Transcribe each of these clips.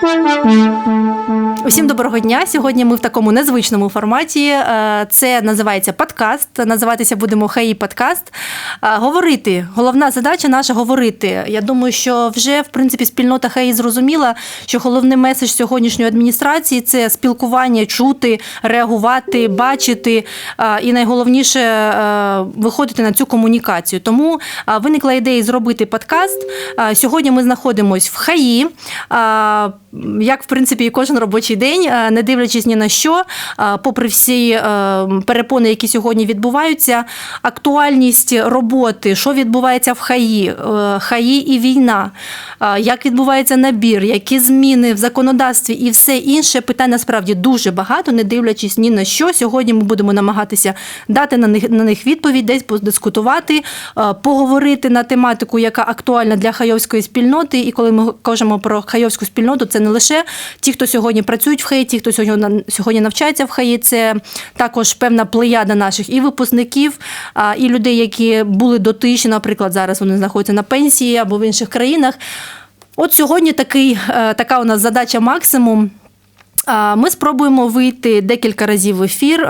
Thank you. Усім доброго дня. Сьогодні ми в такому незвичному форматі. Е, Це називається подкаст. Називатися будемо Хаї Подкаст. Е, Говорити. Головна задача наша говорити. Я думаю, що вже в принципі спільнота Хаї зрозуміла, що головний меседж сьогоднішньої адміністрації це спілкування, чути, реагувати, бачити. е, І найголовніше виходити на цю комунікацію. Тому виникла ідея зробити подкаст. Сьогодні ми знаходимося в Хаї. Як в принципі і кожен робочий день, е, не дивлячись ні на що, е, попри всі е, перепони, які сьогодні відбуваються, актуальність роботи, що відбувається в ХАІ, ХАІ і війна, як відбувається набір, які зміни в законодавстві і все інше питань насправді дуже багато, не дивлячись ні на що. Сьогодні ми будемо намагатися дати на них на них відповідь, десь подискутувати, поговорити на тематику, яка актуальна для хайовської спільноти. І коли ми кажемо про хайовську спільноту, це не лише ті, хто сьогодні працюють в хаїті, хто сьогодні сьогодні навчається в хаї, це також певна плеяда наших і випускників, і людей, які були дотичні, наприклад, зараз вони знаходяться на пенсії або в інших країнах. От сьогодні такий, е, така у нас задача максимум. Ми спробуємо вийти декілька разів в ефір.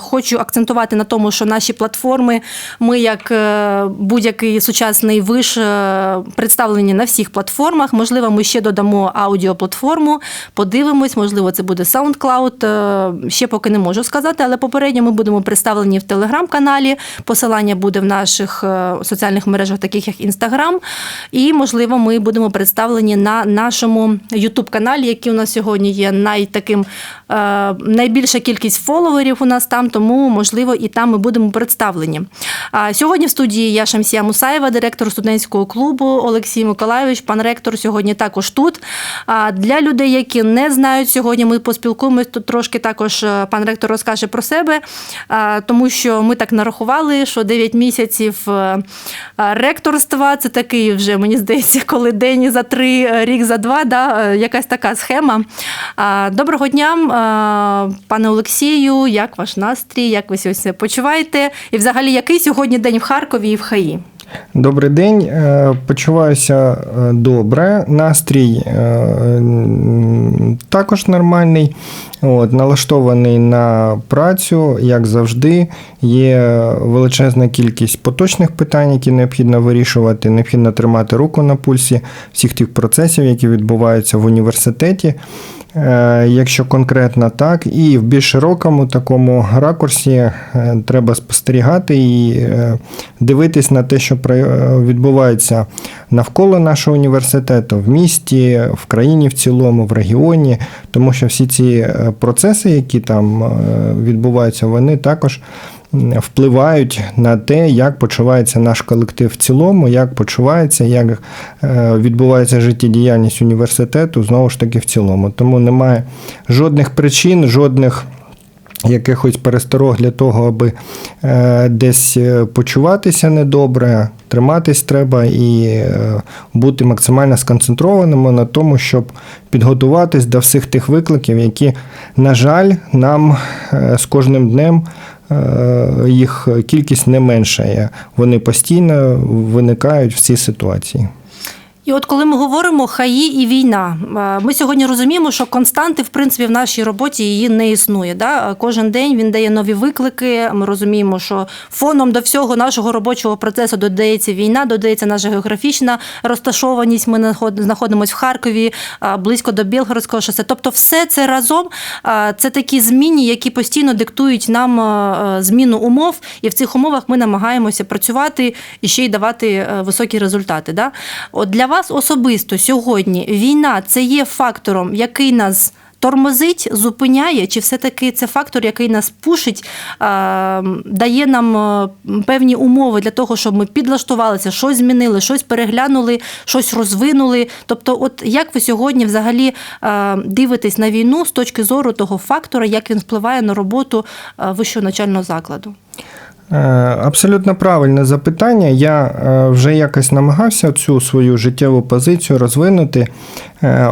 Хочу акцентувати на тому, що наші платформи, ми, як е, будь-який сучасний виш, е, представлені на всіх платформах. Можливо, ми ще додамо аудіоплатформу, подивимось, можливо, це буде SoundCloud. Е, Ще поки не можу сказати, але попередньо ми будемо представлені в телеграм-каналі. Посилання буде в наших соціальних мережах, таких як Інстаграм. І, можливо, ми будемо представлені на нашому Ютуб-каналі, який у нас сьогодні є най таким е, найбільша кількість фоловерів у нас там, тому можливо і там ми будемо представлені. А сьогодні в студії я Шамсія Мусаєва, директор студентського клубу Олексій Миколайович, пан ректор сьогодні також тут. А для людей, які не знають сьогодні, ми поспілкуємось тут трошки. Також е, пан ректор розкаже про себе, тому що ми так нарахували, що 9 місяців е, ректорства це такий вже мені здається, коли день за три, рік за два, да, якась така схема. Доброго дня, пане Олексію. Як ваш настрій? Як ви сьогодні почуваєте? І взагалі, який сьогодні день в Харкові і в ХАІ? Добрий день, Е, почуваюся е, добре. Настрій е, також нормальний. От, налаштований на працю, як завжди. Є величезна кількість поточних питань, які необхідно вирішувати. Необхідно тримати руку на пульсі всіх тих процесів, які відбуваються в університеті. Е, Якщо конкретно так, і в більш широкому такому ракурсі е, треба спостерігати і е, дивитись на те, що відбувається навколо нашого університету, в місті, в країні в цілому, в регіоні, тому що всі ці процеси, які там відбуваються, вони також впливають на те, як почувається наш колектив в цілому, як почувається, як е, відбувається життєдіяльність університету, знову ж таки в цілому. Тому немає жодних причин, жодних. Якихось пересторог для того, аби е, десь е, почуватися недобре, триматись треба і бути максимально сконцентрованими на тому, щоб підготуватись до всіх тих викликів, які, на жаль, нам з кожним днем їх кількість не меншає. Вони постійно виникають в цій ситуації. І от коли ми говоримо хаї і війна, е, ми сьогодні розуміємо, що константи в принципі в нашій роботі її не існує. Да? Кожен день він дає нові виклики. Ми розуміємо, що фоном до всього нашого робочого процесу додається війна, додається наша географічна розташованість. Ми знаходимося в Харкові е, близько до Білгородського шосе. Тобто, все це разом е, це такі зміни, які постійно диктують нам зміну умов, і в цих умовах ми намагаємося працювати і ще й давати високі результати. Да? От для вас особисто сьогодні війна це є фактором, який нас. Тормозить, зупиняє, чи все-таки це фактор, який нас пушить, дає нам е, певні умови для того, щоб ми підлаштувалися, щось змінили, щось переглянули, щось розвинули. Тобто, от як ви сьогодні взагалі дивитесь на війну з точки зору того фактора, як він впливає на роботу вищого навчального закладу? Е, Абсолютно правильне запитання. Я е, вже якось намагався цю свою життєву позицію розвинути,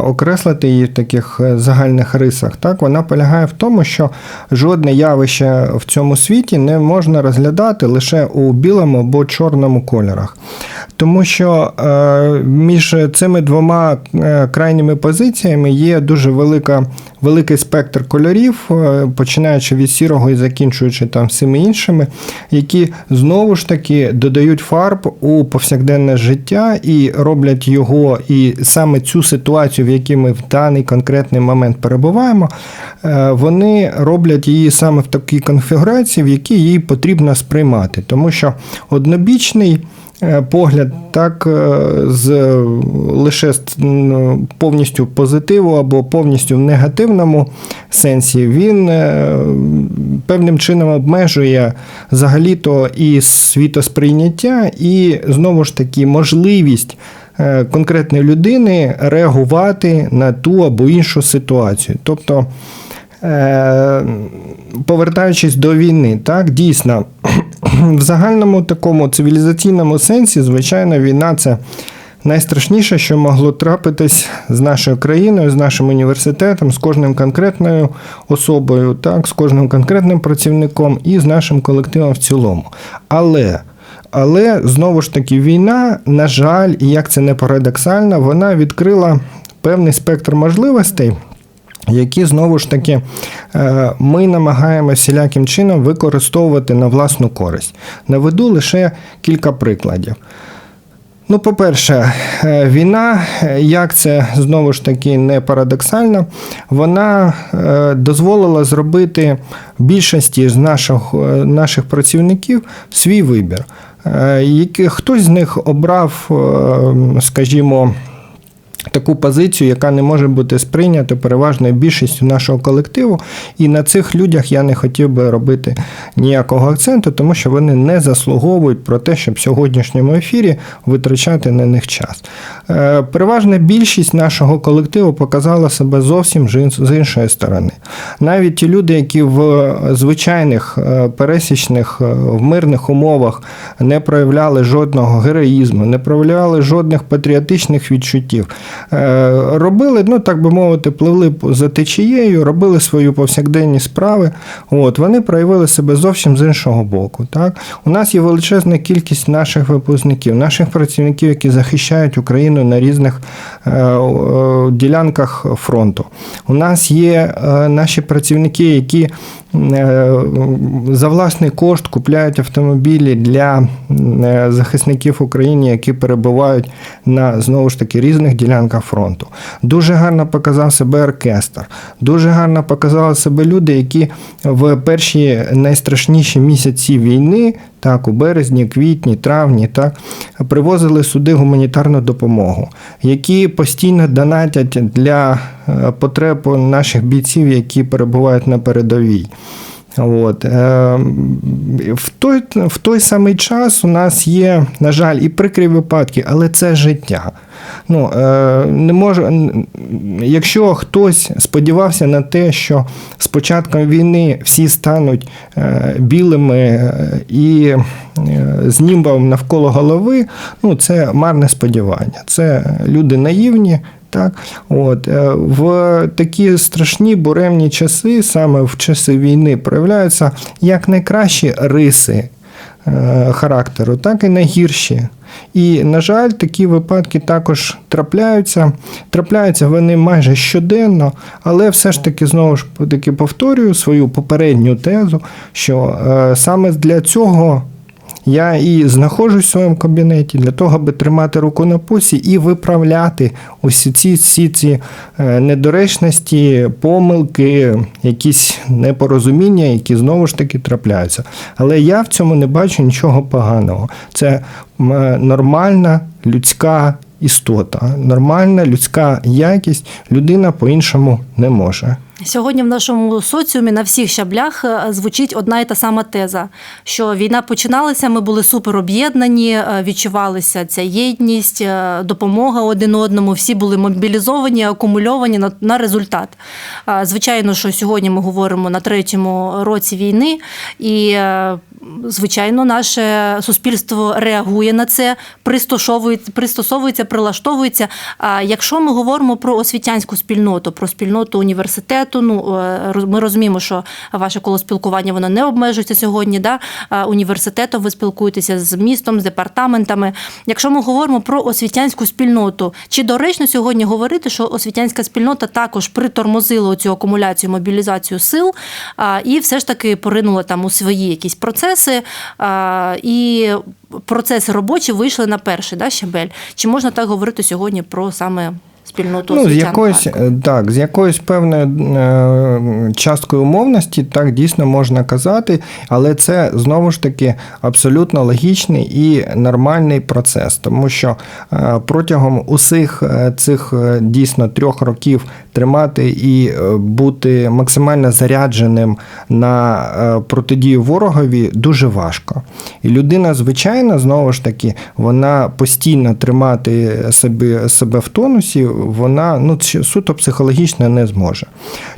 окреслити її в таких е, загальних рисах. Так, вона полягає в тому, що жодне явище в цьому світі не можна розглядати лише у білому або чорному кольорах. тому що е, між цими двома е, крайніми позиціями є дуже велика, великий спектр кольорів, е, починаючи від сірого і закінчуючи там всіми іншими, які знову ж таки додають фарб у повсякденне життя і роблять його, і саме цю ситуацію, в якій ми в даний конкретний момент перебуваємо, е, вони роблять її саме в такій конфігурації, в якій її потрібно сприймати, тому що однобічний. е, Погляд так е, з лише повністю позитиву або повністю в негативному сенсі, він певним чином обмежує взагалі-то і світосприйняття, і знову ж таки можливість конкретної людини реагувати на ту або іншу ситуацію. Тобто, е, повертаючись до війни, так, дійсно, в загальному такому цивілізаційному сенсі, звичайно, війна це найстрашніше, що могло трапитись з нашою країною, з нашим університетом, з кожним конкретною особою, так, з кожним конкретним працівником і з нашим колективом в цілому. Але. Але знову ж таки, війна, на жаль, і як це не парадоксально, вона відкрила певний спектр можливостей, які знову ж таки е, ми намагаємося всіляким чином використовувати на власну користь. Наведу лише кілька прикладів. Ну, по-перше, е, війна, е, як це знову ж таки не парадоксально, вона дозволила зробити більшості з наших, наших працівників свій вибір. Е, Хтось з них обрав, е, скажімо, таку позицію, яка не може бути сприйнята переважною більшістю нашого колективу. І на цих людях я не хотів би робити ніякого акценту, тому що вони не заслуговують про те, щоб в сьогоднішньому ефірі витрачати на них час. Е, Переважна більшість нашого колективу показала себе зовсім з іншої сторони. Навіть ті люди, які в звичайних е, пересічних е, в мирних умовах не проявляли жодного героїзму, не проявляли жодних патріотичних відчуттів, робили, ну так би мовити, пливли за течією, робили свої повсякденні справи. От вони проявили себе зовсім з іншого боку. Так у нас є величезна кількість наших випускників, наших працівників, які захищають Україну на різних е, ділянках фронту. У нас є е, наші працівники, які за власний кошт купляють автомобілі для е, захисників України, які перебувають на знову ж таки різних ділянках фронту. Дуже гарно показав себе оркестр, дуже гарно показали себе люди, які в перші найстрашніші місяці війни, так, у березні, квітні, травні, так, привозили сюди гуманітарну допомогу, які постійно донатять для е, потреб наших бійців, які перебувають на передовій. От. Е, в, той, в той самий час у нас є, на жаль, і прикрі випадки, але це життя. Ну, е, не може, якщо хтось сподівався на те, що з початком війни всі стануть е, білими е, і е, з німбом навколо голови, ну, це марне сподівання. Це люди наївні, так, от е, в такі страшні буремні часи, саме в часи війни, проявляються як найкращі риси е, характеру, так і найгірші. І, на жаль, такі випадки також трапляються. Трапляються вони майже щоденно, але все ж таки знову ж таки повторюю свою попередню тезу, що е, саме для цього я і знаходжусь в своєму кабінеті для того, аби тримати руку на пульсі і виправляти усі ці, всі ці е, недоречності, помилки, якісь непорозуміння, які знову ж таки трапляються. Але я в цьому не бачу нічого поганого. Це е, нормальна людська істота, нормальна людська якість. Людина по-іншому не може. Сьогодні в нашому соціумі на всіх щаблях е, звучить одна і та сама теза, що війна починалася, ми були супер об'єднані, е, відчувалася ця єдність, е, допомога один одному, всі були мобілізовані, акумульовані на, на результат. Звичайно, що сьогодні ми говоримо на третьому році війни, і звичайно, наше суспільство реагує на це, пристосовується, пристосовується, прилаштовується. А якщо ми говоримо про освітянську спільноту, про спільноту університету, ну е, ми розуміємо, що ваше коло спілкування воно не обмежується сьогодні. Да? Університетом ви спілкуєтеся з містом, з департаментами. Якщо ми говоримо про освітянську спільноту, чи доречно сьогодні говорити, що освітянська спільнота також притормозила цю акумуляцію, мобілізацію сил і все ж таки поринула там у свої якісь процеси, а, і процеси робочі вийшли на перший да, щабель. Чи можна так говорити сьогодні про саме спільноту Ну, з якоюсь, е, так, з якоюсь певною е, часткою умовності, так дійсно можна казати, але це знову ж таки абсолютно логічний і нормальний процес, тому що е, протягом усіх цих дійсно трьох років тримати і бути максимально зарядженим на протидію ворогові дуже важко. І людина, звичайно, знову ж таки, вона постійно тримати себе, себе в тонусі, вона ну, суто психологічно не зможе.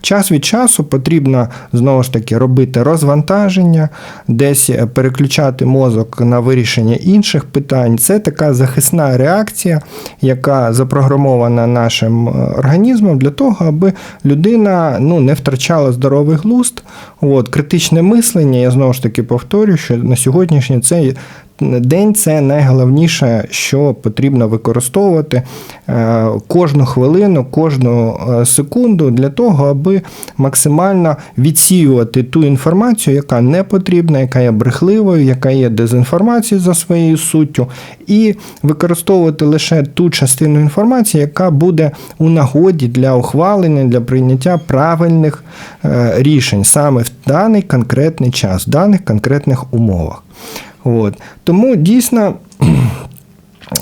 Час від часу потрібно знову ж таки робити розвантаження, десь переключати мозок на вирішення інших питань. Це така захисна реакція, яка запрограмована нашим е, організмом для того, аби людина ну, не втрачала здоровий глузд. От, критичне мислення, я знову ж таки повторюю, що на сьогоднішній цей день це найголовніше, що потрібно використовувати е, кожну хвилину, кожну е, секунду для того, аби максимально відсіювати ту інформацію, яка не потрібна, яка є брехливою, яка є дезінформацією за своєю суттю, і використовувати лише ту частину інформації, яка буде у нагоді для ухвалення, для прийняття правильних е, рішень саме в даний конкретний час, в даних конкретних умовах. От. Тому дійсно.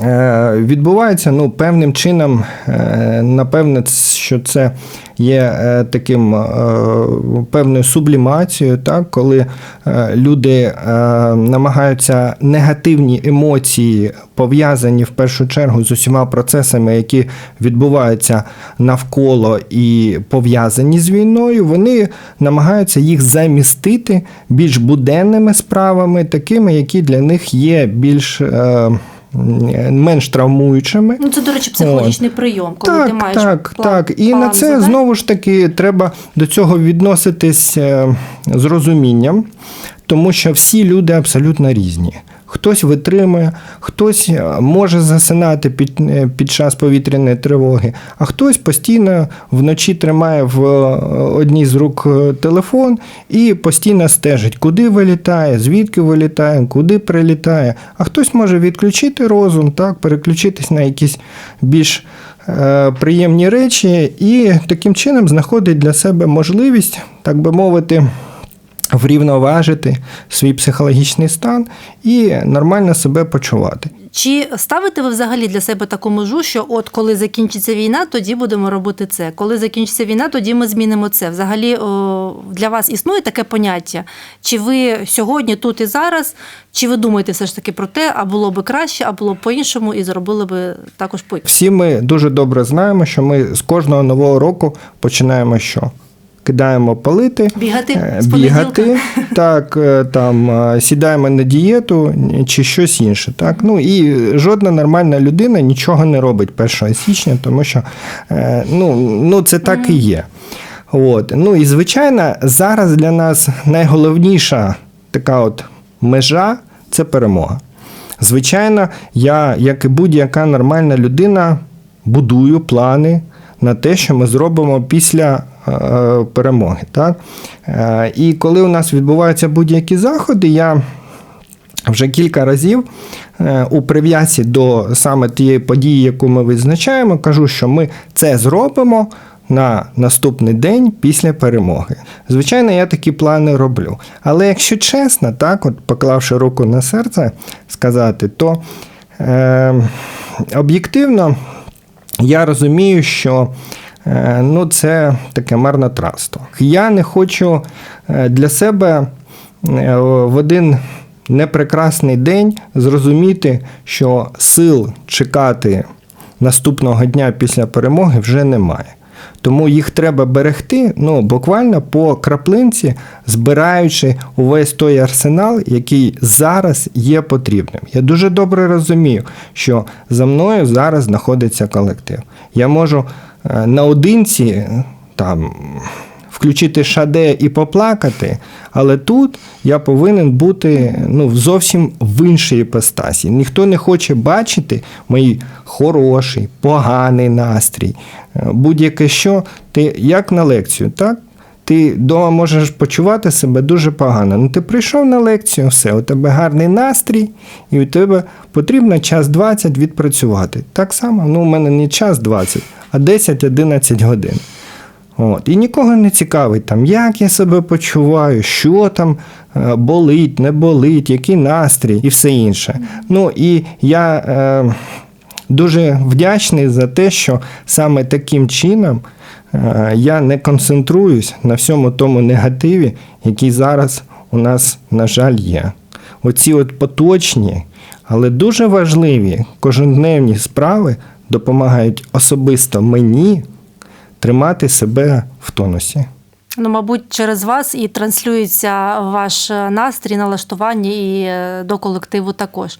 Е, Відбувається ну, певним чином, е, напевне, що це є е, таким певною сублімацією, так, коли люди намагаються негативні емоції, пов'язані в першу чергу з усіма процесами, які відбуваються навколо і пов'язані з війною, вони намагаються їх замістити більш буденними справами, такими, які для них є більш. Менш травмуючими, Ну, це, до речі, психологічний прийом, коли так, ти маєш так, план, так. І план на це задань. знову ж таки треба до цього відноситись е, з розумінням, тому що всі люди абсолютно різні. Хтось витримує, хтось е, може засинати під, е, під час повітряної тривоги, а хтось постійно вночі тримає в е, одній з рук телефон і постійно стежить, куди вилітає, звідки вилітає, куди прилітає. А хтось може відключити розум, так, переключитись на якісь більш приємні речі, і таким чином знаходить для себе можливість, так би мовити, врівноважити свій психологічний стан і нормально себе почувати. Чи ставите ви взагалі для себе таку межу, що от коли закінчиться війна, тоді будемо робити це. Коли закінчиться війна, тоді ми змінимо це. Взагалі для вас існує таке поняття? Чи ви сьогодні, тут і зараз, чи ви думаєте все ж таки про те, а було би краще, а було б по-іншому, і зробили би також по Всі ми дуже добре знаємо, що ми з кожного нового року починаємо що? Кидаємо палити, Бігати е, бігати, так, е, там, е, сідаємо на дієту чи щось інше. Так? Ну, і жодна нормальна людина нічого не робить 1 січня, тому що ну, ну, це так і є. От. Ну і звичайно, зараз для нас найголовніша така от межа це перемога. Звичайно, я, як і будь-яка нормальна людина, будую плани на те, що ми зробимо після перемоги. Так? Е, і коли у нас відбуваються будь-які заходи, я вже кілька разів е, у прив'язці до саме тієї події, яку ми відзначаємо, кажу, що ми це зробимо на наступний день після перемоги. Звичайно, я такі плани роблю. Але якщо чесно, так, от поклавши руку на серце сказати, то е, об'єктивно я розумію, що е, ну, це таке марнотратство. Я не хочу е, для себе е, в один непрекрасний день зрозуміти, що сил чекати наступного дня після перемоги вже немає. Тому їх треба берегти, ну буквально по краплинці, збираючи увесь той арсенал, який зараз є потрібним. Я дуже добре розумію, що за мною зараз знаходиться колектив. Я можу е, наодинці там включити шаде і поплакати, але тут я повинен бути ну, зовсім в іншій іпостасі. Ніхто не хоче бачити мій хороший, поганий настрій. Е, Будь-яке що, ти як на лекцію, так? Ти вдома можеш почувати себе дуже погано. Ну, ти прийшов на лекцію, все, у тебе гарний настрій, і у тебе потрібно час 20 відпрацювати. Так само, ну, у мене не час 20, а 10-11 годин. От. І нікого не цікавить, там, як я себе почуваю, що там е, болить, не болить, який настрій і все інше. Ну і я е, дуже вдячний за те, що саме таким чином е, я не концентруюсь на всьому тому негативі, який зараз у нас, на жаль, є. Оці от поточні, але дуже важливі кожендневні справи допомагають особисто мені тримати себе в тонусі. Ну, мабуть, через вас і транслюється ваш е, настрій, налаштування і е, до колективу також.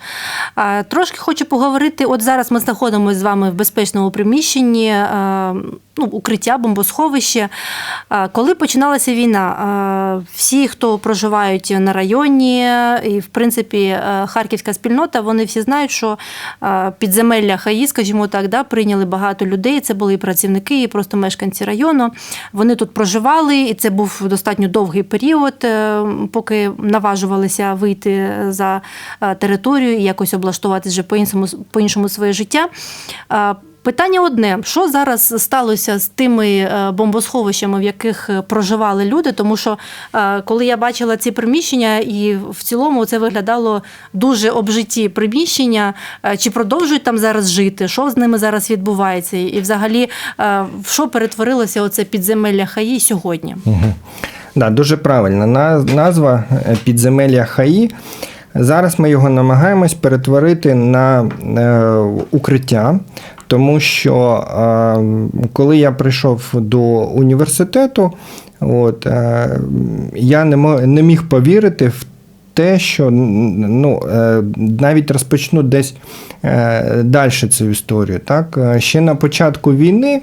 Трошки хочу поговорити. От зараз ми знаходимося з вами в безпечному приміщенні, е, ну, укриття, бомбосховище. Коли починалася війна, всі, хто проживають на районі, і в принципі харківська спільнота, вони всі знають, що підземелля ХАІ, скажімо так, да, прийняли багато людей. Це були і працівники, і просто мешканці району. Вони тут проживали, і це був достатньо довгий період, е, поки наважувалися вийти за е, територію і якось облаштувати вже по-іншому, по-іншому своє життя. Питання одне: що зараз сталося з тими е, бомбосховищами, в яких е, проживали люди? Тому що е, коли я бачила ці приміщення, і в цілому це виглядало дуже обжиті приміщення, чи продовжують там зараз жити, що з ними зараз відбувається, і взагалі в що перетворилося оце підземелля ХАІ сьогодні? Да, дуже правильна на- назва підземелля ХАІ. Зараз ми його намагаємось перетворити на укриття, тому що е, коли я прийшов до університету, от, е, я не, міг повірити в те, що ну, е, навіть розпочну десь далі цю історію. Так? Ще на початку війни,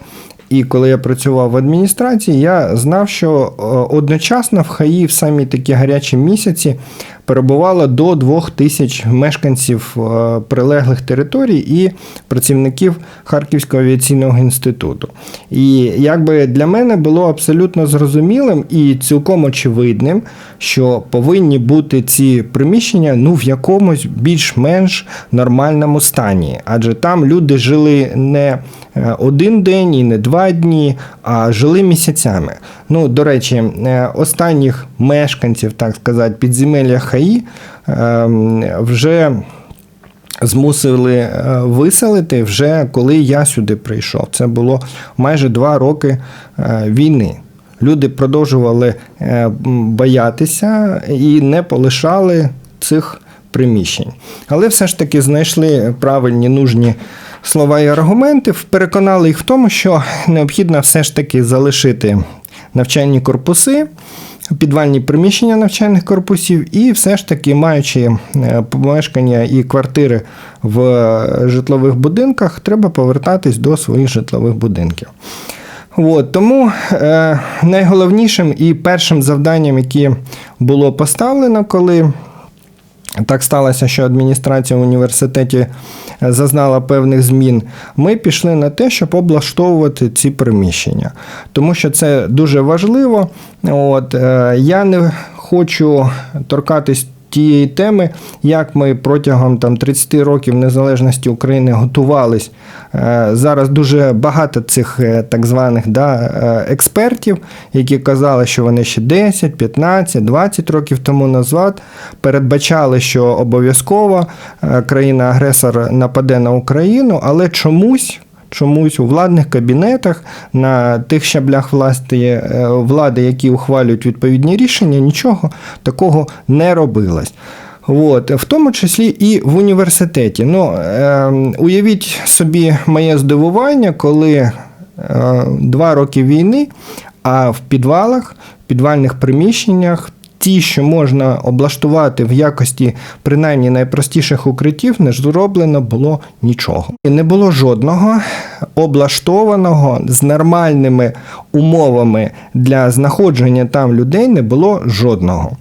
і коли я працював в адміністрації, я знав, що одночасно в ХАІ в самі такі гарячі місяці перебувало до двох тисяч мешканців е, прилеглих територій і працівників Харківського авіаційного інституту. І якби для мене було абсолютно зрозумілим і цілком очевидним, що повинні бути ці приміщення ну, в якомусь більш-менш нормальному стані. Адже там люди жили не е, один день і не два дні, а жили місяцями. Ну, до речі, е, останніх мешканців, так сказати, підземелля ХАІ ем, вже змусили е, виселити вже коли я сюди прийшов. Це було майже два роки е, війни. Люди продовжували боятися і не полишали цих приміщень. Але все ж таки знайшли правильні нужні слова і аргументи, переконали їх в тому, що необхідно все ж таки залишити навчальні корпуси, підвальні приміщення навчальних корпусів, і все ж таки, маючи е, помешкання і квартири в е, житлових будинках, треба повертатись до своїх житлових будинків. От, тому е, найголовнішим і першим завданням, яке було поставлено, коли так сталося, що адміністрація в університеті е, зазнала певних змін. Ми пішли на те, щоб облаштовувати ці приміщення, тому що це дуже важливо. От, е, я не хочу торкатись тієї теми, як ми протягом там, 30 років незалежності України готувались. Е, Зараз дуже багато цих е, так званих да, е, експертів, які казали, що вони ще 10, 15, 20 років тому назад передбачали, що обов'язково країна-агресор нападе на Україну, але чомусь. Чомусь у владних кабінетах на тих щаблях власти, е, влади, які ухвалюють відповідні рішення, нічого такого не робилось. От, в тому числі і в університеті. Ну, е, уявіть собі моє здивування, коли е, два роки війни, а в підвалах, в підвальних приміщеннях. Ті, що можна облаштувати в якості принаймні найпростіших укриттів, не зроблено було нічого. І Не було жодного облаштованого з нормальними умовами для знаходження там людей, не було жодного.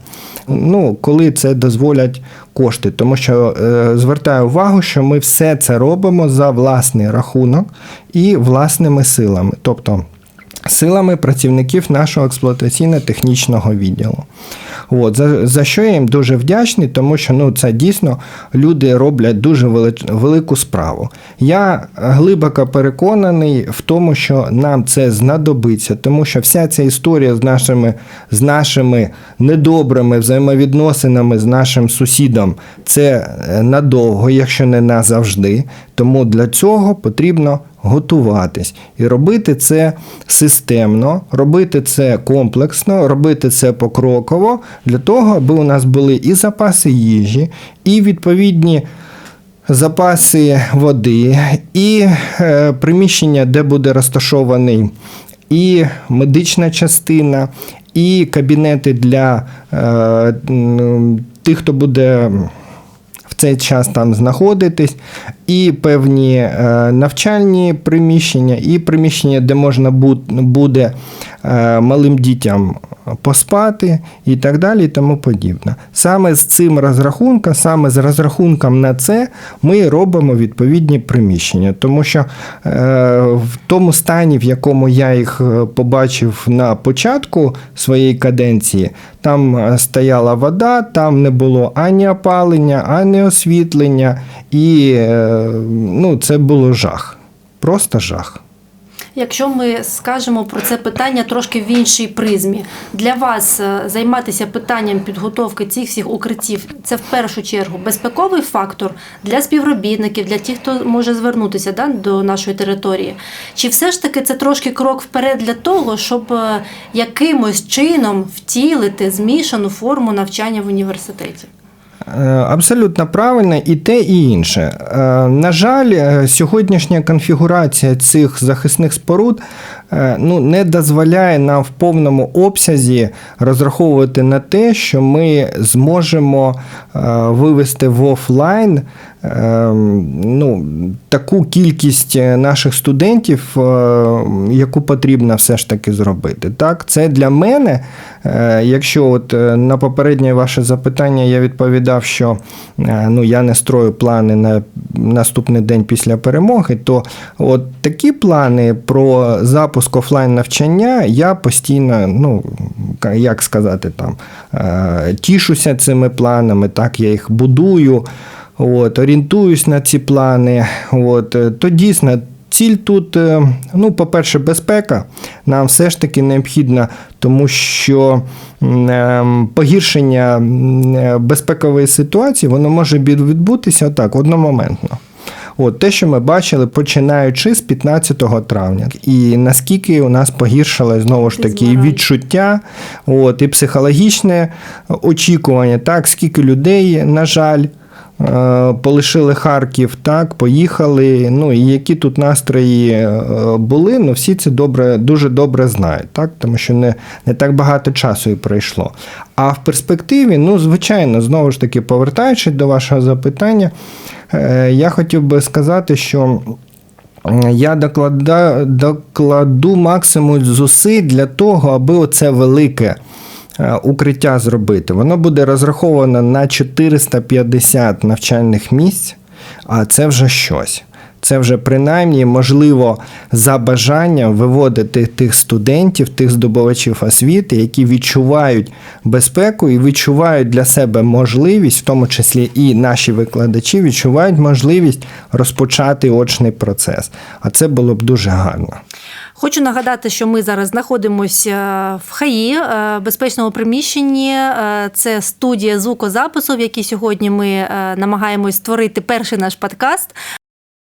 Ну, коли це дозволять кошти, тому що е, звертаю увагу, що ми все це робимо за власний рахунок і власними силами, тобто силами працівників нашого експлуатаційно-технічного відділу. От, за, за що я їм дуже вдячний, тому що ну, це дійсно люди роблять дуже вели- велику справу. Я глибоко переконаний в тому, що нам це знадобиться, тому що вся ця історія з нашими, з нашими недобрими взаємовідносинами з нашим сусідом це е, надовго, якщо не назавжди. Тому для цього потрібно готуватись. І робити це системно, робити це комплексно, робити це покроково для того, аби у нас були і запаси їжі, і відповідні запаси води, і е, приміщення, де буде розташований і медична частина, і кабінети для е, тих, хто буде цей час там знаходитись, і певні е, навчальні приміщення, і приміщення, де можна буде малим дітям поспати і так далі, і тому подібне. Саме з цим розрахунком, саме з розрахунком на це ми робимо відповідні приміщення, тому що е, в тому стані, в якому я їх е, побачив на початку своєї каденції, там е, стояла вода, там не було ані опалення, ані освітлення, і е, ну, це було жах. Просто жах. Якщо ми скажемо про це питання трошки в іншій призмі, для вас е, займатися питанням підготовки цих всіх укриттів це в першу чергу безпековий фактор для співробітників, для тих, хто може звернутися да, до нашої території. Чи все ж таки це трошки крок вперед для того, щоб е, якимось чином втілити змішану форму навчання в університеті? Е, Абсолютно правильно, і те, і інше. Е, На жаль, е, сьогоднішня конфігурація цих захисних споруд ну, не дозволяє нам в повному обсязі розраховувати на те, що ми зможемо е, вивести в офлайн е, ну, таку кількість е, наших студентів, е, яку потрібно все ж таки зробити. Так, це для мене, е, якщо от е, на попереднє ваше запитання я відповідав, що е, ну, я не строю плани на наступний день після перемоги, то от такі плани про запуск офлайн навчання я постійно, ну як сказати, там е, тішуся цими планами, так я їх будую. От, орієнтуюсь на ці плани. От, е, то дійсно ціль тут, е, ну, по-перше, безпека. Нам все ж таки необхідна, тому що погіршення безпекової ситуації воно може відбутися отак, одномоментно. От те, що ми бачили, починаючи з 15 травня, і наскільки у нас погіршилось знову ж таки і відчуття, от, і психологічне очікування, так, скільки людей, на жаль, е, полишили Харків, так, поїхали. Ну і які тут настрої е, були, ну всі це добре, дуже добре знають, так, тому що не, не так багато часу і пройшло. А в перспективі, ну, звичайно, знову ж таки, повертаючись до вашого запитання, я хотів би сказати, що. Я доклада, докладу максимум зусиль для того, аби оце велике е, укриття зробити. Воно буде розраховано на 450 навчальних місць, а це вже щось. Це вже принаймні можливо за бажанням виводити тих студентів, тих здобувачів освіти, які відчувають безпеку і відчувають для себе можливість, в тому числі і наші викладачі, відчувають можливість розпочати очний процес. А це було б дуже гарно. Хочу нагадати, що ми зараз знаходимося в ХАІ, е, безпечному приміщенні. Е, Це студія звукозапису, в якій сьогодні ми е, намагаємось створити перший наш подкаст.